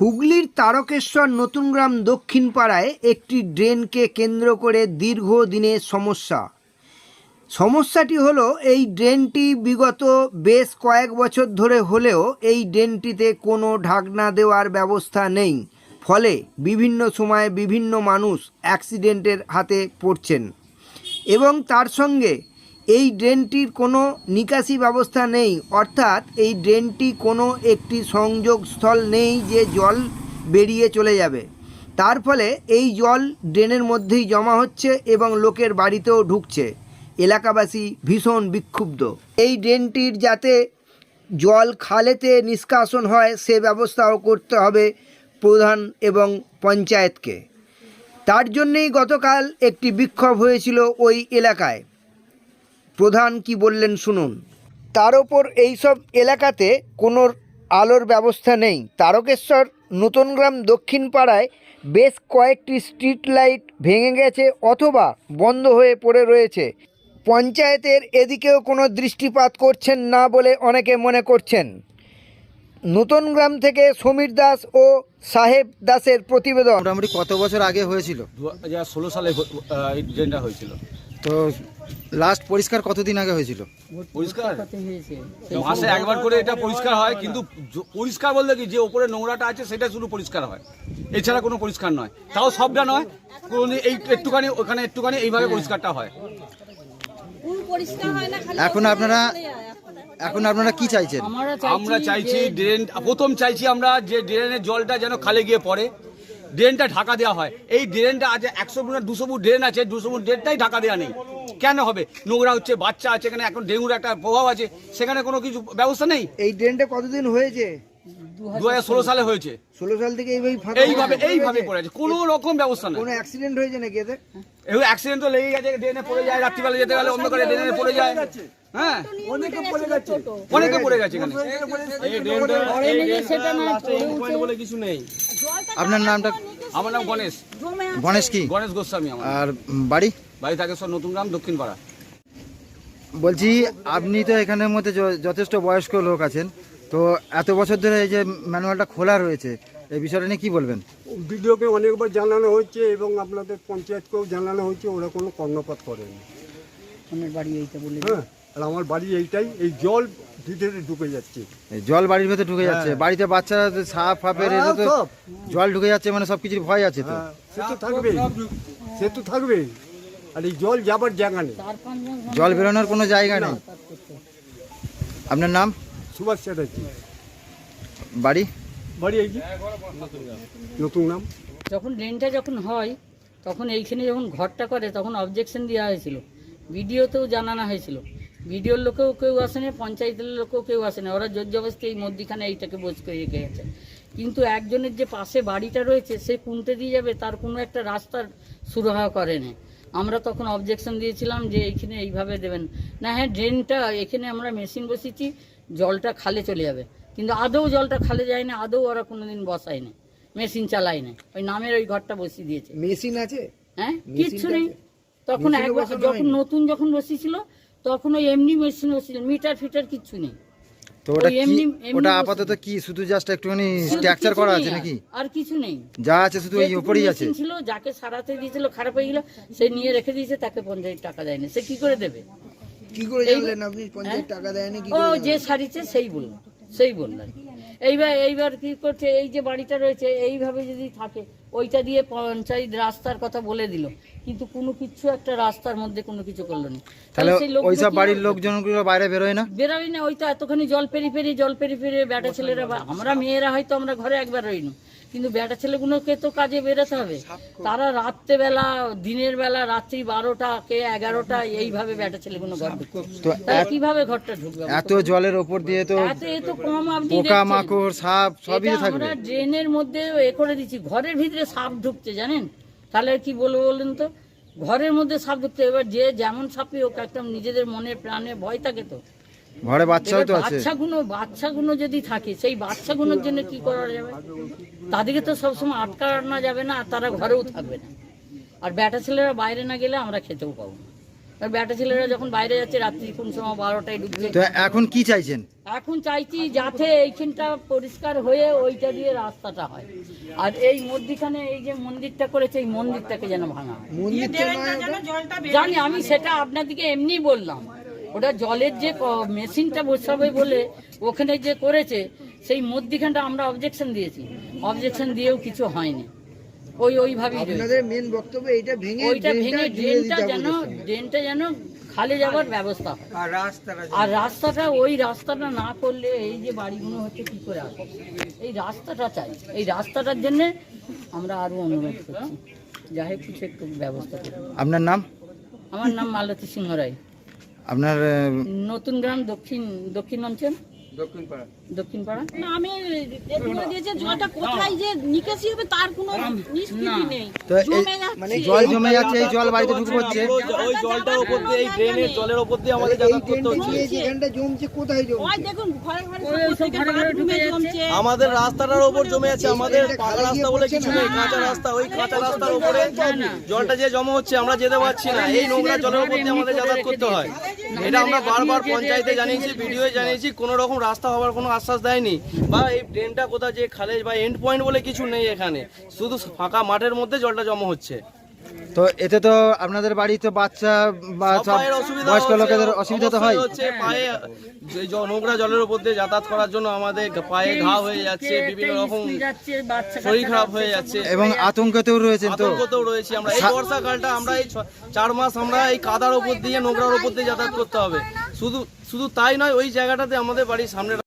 হুগলির তারকেশ্বর নতুনগ্রাম দক্ষিণ পাড়ায় একটি ড্রেনকে কেন্দ্র করে দীর্ঘদিনের সমস্যা। সমস্যাটি হলো, এই ড্রেনটি বিগত বেশ কয়েক বছর ধরে হলেও এই ড্রেনটিতে কোনো ঢাকনা দেওয়ার ব্যবস্থা নেই। ফলে বিভিন্ন সময়ে বিভিন্ন মানুষ অ্যাক্সিডেন্টের হাতে পড়ছেন। এবং তার সঙ্গে এই ড্রেনটির কোনো নিকাশি ব্যবস্থা নেই। অর্থাৎ এই ড্রেনটি কোনো একটি সংযোগস্থল নেই যে জল বেরিয়ে চলে যাবে। তার ফলে এই জল ড্রেনের মধ্যেই জমা হচ্ছে এবং লোকের বাড়িতেও ঢুকছে। এলাকাবাসী ভীষণ বিক্ষুব্ধ। এই ড্রেনটির যাতে জল খালেতে নিষ্কাশন হয়, সে ব্যবস্থাও করতে হবে প্রধান এবং পঞ্চায়েতকে। তার জন্যেই গতকাল একটি বিক্ষোভ হয়েছিল ওই এলাকায়। প্রধান কি বললেন শুনুন। তার ওপর এইসব এলাকাতে কোনো আলোর ব্যবস্থা নেই। তারকেশ্বর নতুনগ্রাম দক্ষিণ পাড়ায় বেশ কয়েকটি স্ট্রিট লাইট ভেঙে গেছে অথবা বন্ধ হয়ে পড়ে রয়েছে। পঞ্চায়েতের এদিকেও কোনো দৃষ্টিপাত করছেন না বলে অনেকে মনে করছেন। নতুনগ্রাম থেকে সমীর দাস ও সাহেব দাসের প্রতিবেদন। মোটামুটি কত বছর আগে হয়েছিল? দু ষোলো সালে এই ড্রেনটা হয়েছিল। তো লাস্ট পরিষ্কার কতদিন আগে হয়েছিল? পরিষ্কার? মাসে একবার করে এটা পরিষ্কার হয় কিন্তু পরিষ্কার বলতে কি যে ওপরে নোংরাটা আছে সেটা শুধু পরিষ্কার হয়। এছাড়া কোনো পরিষ্কার নয়। তাও সবটা নয় এই একটুখানি ওখানে একটুখানি এইভাবে পরিষ্কারটা হয়। এখন আপনারা এখন আপনারা কি চাইছেন? আমরা চাইছি ড্রেন প্রথম চাইছি আমরা যে ড্রেনের জলটা যেন খালে গিয়ে পড়ে। ড্রেনটা ঢাকা দেওয়া হয় এই ড্রেনটা আছে একশো ফুট দুশো ফুট ড্রেন আছে দুশো ফুট ড্রেনটাই ঢাকা দেওয়া নেই কেন হবে নোংরা হচ্ছে বাচ্চা আছে এখানে এখন ডেঙ্গুর একটা প্রভাব আছে সেখানে কোনো কিছু ব্যবস্থা নেই এই ড্রেনটা কতদিন হয়েছে দু হাজার ষোলো সালে হয়েছে ষোলো সাল থেকে এইভাবে এইভাবে এইভাবে পড়ে আছে কোনো রকম ব্যবস্থা নেই কোনো অ্যাক্সিডেন্ট হয়েছে নাকি এতে এই অ্যাক্সিডেন্ট তো লেগে গেছে ড্রেনে পড়ে যায় রাত্রিবেলা যেতে গেলে অন্ধকারে ড্রেনে পড়ে যায় হ্যাঁ অনেকে পড়ে গেছে অনেকে পড়ে গেছে এখানে আপনার নামটা? আমার নাম গণেশ। গণেশ কি? গণেশ গোস্বামী আমার। আর বাড়ি? বাড়ি থাকে সব নতুন গ্রাম দক্ষিণ পাড়া বলছি আপনি তো এখানের মধ্যে য- যথেষ্ট বয়স্ক লোক আছেন। তো এত বছর ধরে এই যে ম্যানুয়ালটা খোলা রয়েছে এই বিষয়টা নিয়ে কি বলবেন? বিডিওকে অনেকবার জানানো হচ্ছে এবং আপনাদের পঞ্চায়েতকেও জানানো হচ্ছে ওরা কোনো কর্ণপাত করেনি। আমার বাড়ি এইটা হ্যাঁ। আর আমার বাড়ি এইটাই এই জল ভিতরে ঢুকে যাচ্ছে। এই জল বাড়ির ভেতরে ঢুকে যাচ্ছে। বাড়িতে বাচ্চারা তো সাপ ফাপের তো হ্যাঁ, জল ঢুকে যাচ্ছে মানে সব কিছুর ভয় আছে তো। হ্যাঁ, সে তো থাকবেই। সে তো থাকবেই। আর এই জল যাবার জায়গা নেই। জল বেরোনোর কোনো জায়গা নেই। আপনার নাম? সুভাষ চ্যাটার্জি। বাড়ি? বাড়ি এই নতুন নাম? যখন ড্রেনটা যখন হয় তখন এইখানে যখন ঘরটা করে তখন অবজেকশন দেওয়া হয়েছিল। ভিডিওতেও জানানো হয়েছিল। ভিডিওর লোকেও কেউ আসেনি পঞ্চায়েতের লোকেও কেউ আসেনি। ওরা জোর জবস্তি এই মধ্যিখানে এইটাকে বোঝ করে রেখে গেছে। কিন্তু একজনের যে পাশে বাড়িটা রয়েছে সে কুনতে দিয়ে যাবে তার কোনো একটা রাস্তার সুরাহা করেনি। আমরা তখন অবজেকশন দিয়েছিলাম যে এইখানে এইভাবে দেবেন। না হ্যাঁ ড্রেনটা এখানে আমরা মেশিন বসিয়েছি জলটা খালে চলে যাবে। কিন্তু আদৌ জলটা খালে যায় না আদৌ ওরা কোনোদিন বসায় না মেশিন চালায় না ওই নামের ওই ঘরটা বসিয়ে দিয়েছে। মেশিন আছে? হ্যাঁ কিচ্ছু নেই। তখন এক বছর যখন নতুন যখন বসিয়েছিল তখন ওই এমনি মেশিন বসিয়েছিল মিটার ফিটার কিচ্ছু নেই। তো ওটা কি এমনি- এমনি ওটা আপাতত কি শুধু জাস্ট একটুখানি স্ট্রাকচার কিছু করা নেই আছে নাকি? আর কিছু নেই। যা আছে শুধু ওই উপরেই আছে। ছিল যাকে সারাতে দিয়েছিল খারাপ হয়ে গেল সে নিয়ে রেখে দিয়েছে তাকে পঞ্চায়েত টাকা দেয়নি। সে কি করে দেবে? কি করে জানলেন আপনি? পঞ্চায়েত হ্যাঁ? টাকা দেয়নি কি ও যে সারিছে সেই বলল সেই বললেন এইবার এইবার কি করছে এই যে বাড়িটা রয়েছে এইভাবে যদি থাকে ওইটা দিয়ে পঞ্চায়েত রাস্তার কথা বলে দিল। কিন্তু কোনো কিছু একটা রাস্তার মধ্যে কোনো কিছু করল না। তাহলে ওইসব কি বাড়ির লোকজনগুলো বাইরে বেরোয় না? বেরোই না ওই তো এতখানি জল পেরি পেরি জল পেরি পেরি বেটা ছেলেরা আমরা মেয়েরা হয়তো আমরা ঘরে একবার রইনু। কিন্তু বেটা ছেলেগুলোকে তো কাজে বেরোতে হবে। তারা রাত্রেবেলা দিনের বেলা রাত্রি বারোটা কে এগারোটা এইভাবে বেটা ছেলেগুলো ঘর কীভাবে ঘরটা ঢুকবে এত জলের ওপর দিয়ে তো এত কম আপনি পোকা মাকড় সাপ সবই থাকবে। আমরা ড্রেনের মধ্যে এ করে দিচ্ছি। ঘরের ভিতরে সাপ ঢুকছে জানেন? তাহলে কি বলব বলুন তো? ঘরের মধ্যে সাপ ঢুকছে এবার যে যেমন সাপই হোক একদম নিজেদের মনে প্রাণে ভয় থাকে তো। ঘরে বাচ্চাও তো আছে। বাচ্চাগুলো বাচ্চাগুলো যদি থাকে সেই বাচ্চাগুলোর জন্য কি করা যাবে? তাদেরকে তো সবসময় আটকানো যাবে না আর তারা ঘরেও থাকবে না। আর বেটা ছেলেরা বাইরে না গেলে আমরা খেতেও পাবো না। ব্যাটা ছেলেরা যখন বাইরে যাচ্ছে রাত্রি কোন সময় বারোটায় ঢুকছে। তো এখন কি চাইছেন? এখন চাইছি যাতে এইখানটা পরিষ্কার হয়ে ওইটা দিয়ে রাস্তাটা হয়। আর এই মধ্যিখানে এই যে মন্দিরটা করেছে এই মন্দিরটাকে যেন ভাঙা হয়? জানি আমি সেটা আপনাদেরকে এমনি বললাম। ওটা জলের যে ক- মেশিনটা বসাবে বলে ওখানে যে করেছে সেই মধ্যিখানটা আমরা অবজেকশন দিয়েছি। অবজেকশন দিয়েও কিছু হয়নি। ওই ওইভাবেই আপনাদের মেন বক্তব্য এইটা ভেঙে ওইটা ভেঙে ড্রেনটা যেন ড্রেনটা যেন খালি যাওয়ার ব্যবস্থা হয়। আর রাস্তাটা ওই রাস্তাটা না করলে এই যে বাড়িগুলো হচ্ছে কি করে আসবে? এই রাস্তাটা চাই। এই রাস্তাটার জন্য আমরা আরও অনুরোধ করছি। যাই হোক কিছু একটু ব্যবস্থা করুন। আপনার নাম? আমার নাম মালতী সিংহ রায়। আপনার নতুন গ্রাম দক্ষিণ দক্ষিণ অঞ্চল দক্ষিণ পাড়া না, আমি দেখতে জলটা কোথায় যে নিকাশি হবে তার কোনো নিষ্কৃতি নেই তো এই জমে যাচ্ছে মানে জল জমে যাচ্ছে এই জল বাড়িতে ঢুকে পড়ছে ওই জলটার উপর দিয়ে এই ড্রেনের জলের উপর দিয়ে আমাদের যাতায়াত করতে হচ্ছে দিয়ে যেখানটা জমছে কোথায় জমছে ওই দেখুন ঘরে ঘরে ওই সব প্রত্যেকের ঘরে ঘরে ঢুকে জমছে আমাদের রাস্তাটার উপর জমে আছে আমাদের পাকা রাস্তা বলে কিছু নেই কাঁচা রাস্তা ওই কাঁচা রাস্তার উপরে জলটা যে জমা হচ্ছে আমরা যেতে পারছি না এই নোংরা জলের উপর দিয়ে আমাদের যাতায়াত করতে হয় এটা আমরা বারবার পঞ্চায়েতে জানিয়েছি ভিডিও জানিয়েছি কোনো রকম রাস্তা হওয়ার কোনো আশ্বাস দেয়নি বা এই ড্রেনটা কোথায় যে খালে বা এন্ড পয়েন্ট বলে কিছু নেই এখানে। শুধু ফাঁকা মাঠের মধ্যে জলটা জমা হচ্ছে। তো এতে তো আপনাদের বাড়িতে বাচ্চা বা সব অসুবিধা বয়স্ক লোকেদের অসুবিধা তো হয়। পায়ে নোংরা জলের উপর দিয়ে যাতায়াত করার জন্য আমাদের পায়ে ঘা হয়ে যাচ্ছে বিভিন্ন রকম শরীর খারাপ হয়ে যাচ্ছে। এবং আতঙ্কতেও রয়েছে তো। আতঙ্কতেও রয়েছি আমরা। এই বর্ষাকালটা আমরা এই চার মাস আমরা এই কাদার উপর দিয়ে নোংরার উপর দিয়ে যাতায়াত করতে হবে। শুধু শুধু তাই নয় ওই জায়গাটাতে আমাদের বাড়ির সামনে